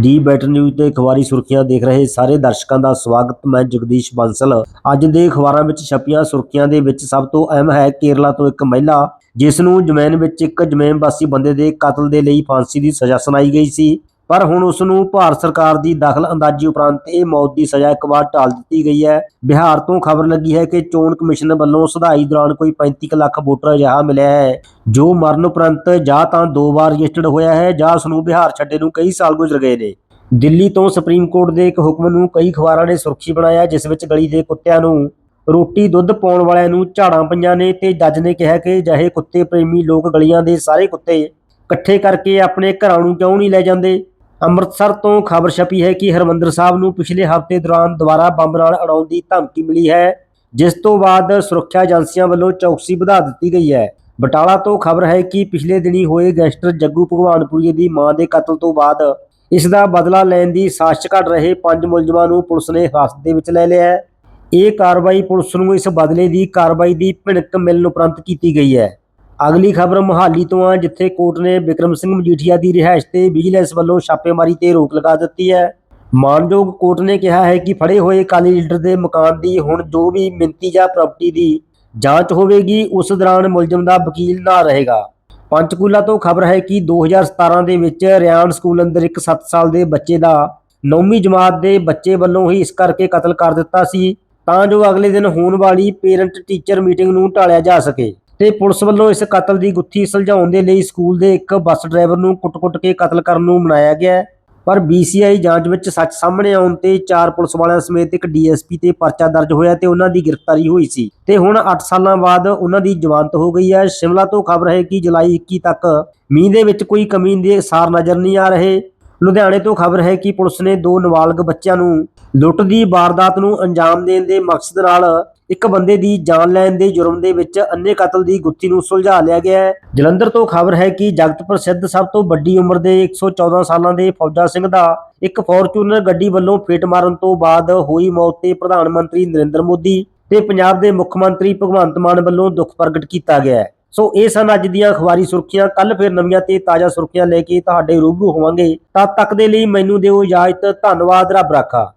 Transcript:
D better news ਤੇ ਅਖਬਾਰੀ ਸੁਰਖੀਆਂ ਦੇਖ ਰਹੇ ਸਾਰੇ ਦਰਸ਼ਕਾਂ ਦਾ ਸਵਾਗਤ। ਮੈਂ ਜਗਦੀਸ਼ ਬਾਂਸਲ। ਅੱਜ ਦੇ ਅਖਬਾਰਾਂ ਵਿੱਚ ਛਪੀਆਂ ਸੁਰਖੀਆਂ ਦੇ ਵਿੱਚ ਸਭ ਤੋਂ ਅਹਿਮ ਹੈ ਕੇਰਲਾ ਤੋਂ ਇੱਕ ਮਹਿਲਾ ਜਿਸ ਨੂੰ ਜਮੈਨ ਵਿੱਚ ਇੱਕ ਜਮੈਨ ਵਾਸੀ ਬੰਦੇ ਦੇ ਕਤਲ ਦੇ ਲਈ ਫਾਂਸੀ ਦੀ ਸਜ਼ਾ ਸੁਣਾਈ ਗਈ ਸੀ। ਪਰ ਹੁਣ ਉਸ ਨੂੰ ਭਾਰਤ ਸਰਕਾਰ ਦੀ ਦਖਲ ਅੰਦਾਜ਼ੀ ਉਪਰੰਤ ਇਹ ਮੌਤ ਦੀ ਸਜ਼ਾ ਇੱਕ ਵਾਰ ਟਾਲ ਦਿੱਤੀ ਗਈ ਹੈ। ਬਿਹਾਰ ਤੋਂ ਖਬਰ ਲੱਗੀ ਹੈ ਕਿ ਚੋਣ ਕਮਿਸ਼ਨ ਵੱਲੋਂ ਸੁਧਾਈ ਦੌਰਾਨ ਕੋਈ 35 ਕੁ ਲੱਖ ਵੋਟਰ ਅਜਿਹਾ ਮਿਲਿਆ ਹੈ, ਜੋ ਮਰਨ ਉਪਰੰਤ ਜਾਂ ਤਾਂ ਦੋ ਵਾਰ ਰਜਿਸਟਰਡ ਹੋਇਆ ਹੈ ਜਾਂ ਉਸ ਨੂੰ ਬਿਹਾਰ ਛੱਡੇ ਨੂੰ ਕਈ ਸਾਲ ਗੁਜ਼ਰ ਗਏ ਨੇ। ਦਿੱਲੀ ਤੋਂ ਸੁਪਰੀਮ ਕੋਰਟ ਦੇ ਇੱਕ ਹੁਕਮ ਨੂੰ ਕਈ ਅਖਬਾਰਾਂ ਨੇ ਸੁਰਖੀ ਬਣਾਇਆ, ਜਿਸ ਵਿੱਚ ਗਲੀ ਦੇ ਕੁੱਤਿਆਂ ਨੂੰ ਰੋਟੀ ਦੁੱਧ ਪਾਉਣ ਵਾਲਿਆਂ ਨੂੰ ਝਾੜਾਂ ਪਈਆਂ ਨੇ ਤੇ ਜੱਜ ਨੇ ਕਿਹਾ ਕਿ ਅਜਿਹੇ ਕੁੱਤੇ ਪ੍ਰੇਮੀ ਲੋਕ ਗਲੀਆਂ ਦੇ ਸਾਰੇ ਕੁੱਤੇ ਇਕੱਠੇ ਕਰਕੇ ਆਪਣੇ ਘਰਾਂ ਨੂੰ ਕਿਉਂ ਨਹੀਂ ਲੈ ਜਾਂਦੇ? ਅੰਮ੍ਰਿਤਸਰ ਤੋਂ ਖਬਰ ਛਪੀ ਹੈ ਕਿ ਹਰਮੰਦਰ ਸਾਹਿਬ ਨੂੰ ਪਿਛਲੇ ਹਫ਼ਤੇ ਦੌਰਾਨ ਦੁਬਾਰਾ ਬੰਬ ਨਾਲ ਅੜਾਉਣ ਦੀ ਧਮਕੀ ਮਿਲੀ ਹੈ, ਜਿਸ ਤੋਂ ਬਾਅਦ ਸੁਰੱਖਿਆ ਏਜੰਸੀਆਂ ਵੱਲੋਂ ਚੌਕਸੀ ਵਧਾ ਦਿੱਤੀ ਗਈ ਹੈ। ਬਟਾਲਾ ਤੋਂ ਖਬਰ ਹੈ ਕਿ ਪਿਛਲੇ ਦਿਨੀ ਹੋਏ ਗੈਂਗਸਟਰ ਜੱਗੂ ਭਗਵਾਨਪੁਰੀਏ ਦੀ ਮਾਂ ਦੇ ਕਤਲ ਤੋਂ ਬਾਅਦ ਇਸ ਦਾ ਬਦਲਾ ਲੈਣ ਦੀ ਸਾਜ਼ਿਸ਼ ਘੜ ਰਹੇ ਪੰਜ ਮੁਲਜ਼ਮਾਂ ਨੂੰ ਪੁਲਿਸ ਨੇ ਹਿਰਾਸਤ ਦੇ ਵਿੱਚ ਲੈ ਲਿਆ ਹੈ। ਇਹ ਕਾਰਵਾਈ ਪੁਲਿਸ ਨੂੰ ਇਸ ਬਦਲੇ ਦੀ ਕਾਰਵਾਈ ਦੀ ਭਿਣਕ ਮਿਲਣ ਉਪਰੰਤ ਕੀਤੀ ਗਈ ਹੈ। ਅਗਲੀ ਖਬਰ ਮੁਹਾਲੀ ਤੋਂ ਆ, ਜਿੱਥੇ ਕੋਰਟ ਨੇ ਵਿਕਰਮ ਸਿੰਘ ਮਜੀਠੀਆ ਦੀ ਰਿਹਾਇਸ਼ ਤੇ ਵਿਜੀਲੈਂਸ ਵੱਲੋਂ ਛਾਪੇਮਾਰੀ ਤੇ ਰੋਕ ਲਗਾ ਦਿੱਤੀ ਹੈ। ਮਾਨਯੋਗ ਕੋਰਟ ਨੇ ਕਿਹਾ ਹੈ ਕਿ ਫੜੇ ਹੋਏ ਕਾਲੀ ਲੀਡਰ ਦੇ ਮਕਾਨ ਦੀ ਹੁਣ ਜੋ ਵੀ ਮਿੰਤੀ ਜਾਂ ਪ੍ਰਾਪਰਟੀ ਦੀ ਜਾਂਚ ਹੋਵੇਗੀ, ਉਸ ਦੌਰਾਨ ਮੁਲਜ਼ਮ ਦਾ ਵਕੀਲ ਨਾ ਰਹੇਗਾ। ਪੰਚਕੂਲਾ ਤੋਂ ਖਬਰ ਹੈ ਕਿ 2017 ਦੇ ਵਿੱਚ ਰਿਆਨ ਸਕੂਲ ਅੰਦਰ ਇੱਕ 7 ਸਾਲ ਦੇ ਬੱਚੇ ਦਾ ਨੌਵੀਂ ਜਮਾਤ ਦੇ ਬੱਚੇ ਵੱਲੋਂ ਹੀ ਇਸ ਕਰਕੇ ਕਤਲ ਕਰ ਦਿੱਤਾ ਸੀ, ਤਾਂ ਜੋ ਅਗਲੇ ਦਿਨ ਹੋਣ ਵਾਲੀ ਪੇਰੈਂਟ ਟੀਚਰ ਮੀਟਿੰਗ ਨੂੰ ਟਾਲਿਆ ਜਾ ਸਕੇ। ਤੇ ਪੁਲਿਸ ਵੱਲੋਂ ਇਸ ਕਤਲ ਦੀ ਗੁੱਥੀ ਸੁਲਝਾਉਣ ਦੇ ਲਈ ਸਕੂਲ ਦੇ ਇੱਕ ਬੱਸ ਡਰਾਈਵਰ ਨੂੰ ਕੁੱਟ-ਕੁੱਟ ਕੇ ਕਤਲ ਕਰਨ ਨੂੰ ਮਨਾਇਆ ਗਿਆ ਹੈ। ਪਰ BCI ਜਾਂਚ ਵਿੱਚ ਸੱਚ ਸਾਹਮਣੇ ਆਉਣ ਤੇ ਚਾਰ ਪੁਲਿਸ ਵਾਲਿਆਂ ਸਮੇਤ ਇੱਕ DSP ਤੇ ਪਰਚਾ ਦਰਜ ਹੋਇਆ ਤੇ ਉਹਨਾਂ ਦੀ ਗ੍ਰਿਫਤਾਰੀ ਹੋਈ ਸੀ। ਤੇ ਹੁਣ 8 ਸਾਲਾਂ ਬਾਅਦ ਉਹਨਾਂ ਦੀ ਜ਼ਮਾਨਤ ਹੋ ਗਈ ਹੈ। ਸ਼ਿਮਲਾ ਤੋਂ ਖਬਰ ਹੈ ਕਿ ਜੁਲਾਈ 21 ਤੱਕ ਮੀਂਹ ਦੇ ਵਿੱਚ ਕੋਈ ਕਮੀ ਦੇ ਸਾਰ ਨਜ਼ਰ ਨਹੀਂ ਆ ਰਹੇ। ਲੁਧਿਆਣੇ ਤੋਂ ਖਬਰ ਹੈ ਕਿ ਪੁਲਿਸ ਨੇ ਦੋ ਨਾਬਾਲਗ ਬੱਚਿਆਂ ਨੂੰ ਲੁੱਟ ਦੀ ਵਾਰਦਾਤ ਨੂੰ ਅੰਜਾਮ ਦੇਣ ਦੇ ਮਕਸਦ ਨਾਲ ਇੱਕ ਬੰਦੇ ਦੀ ਜਾਨ ਲੈਣ ਦੇ ਜੁਰਮ ਦੇ ਵਿੱਚ ਅੰਨੇ ਕਤਲ ਦੀ ਗੁੱਥੀ ਨੂੰ ਸੁਲਝਾ ਲਿਆ ਗਿਆ ਹੈ। ਜਲੰਧਰ ਤੋਂ ਖਬਰ ਹੈ ਕਿ ਜਗਤ ਪ੍ਰਸਿੱਧ ਸਭ ਤੋਂ ਵੱਡੀ ਉਮਰ ਦੇ 114 ਸਾਲਾਂ ਦੇ ਫੌਜਾ ਸਿੰਘ ਦਾ ਇੱਕ ਫੋਰਚੂਨਰ ਗੱਡੀ ਵੱਲੋਂ ਫੇਟ ਮਾਰਨ ਤੋਂ ਬਾਅਦ ਹੋਈ ਮੌਤ ਤੇ ਪ੍ਰਧਾਨ ਮੰਤਰੀ ਨਰਿੰਦਰ ਮੋਦੀ ਤੇ ਪੰਜਾਬ ਦੇ ਮੁੱਖ ਮੰਤਰੀ ਭਗਵੰਤ ਮਾਨ ਵੱਲੋਂ ਦੁੱਖ ਪ੍ਰਗਟ ਕੀਤਾ ਗਿਆ ਹੈ। ਸੋ ਇਹ ਸਨ ਅੱਜ ਦੀਆਂ ਅਖਬਾਰੀ ਸੁਰਖੀਆਂ। ਕੱਲ ਫਿਰ ਨਵੀਆਂ ਤੇ ਤਾਜ਼ਾ ਸੁਰਖੀਆਂ ਲੈ ਕੇ ਤੁਹਾਡੇ ਰੂਬਰੂ ਹੋਵਾਂਗੇ। ਤਦ ਤੱਕ ਦੇ ਲਈ ਮੈਨੂੰ ਦਿਓ ਇਜਾਜ਼ਤ। ਧੰਨਵਾਦ। ਰੱਬ ਰਾਖਾ।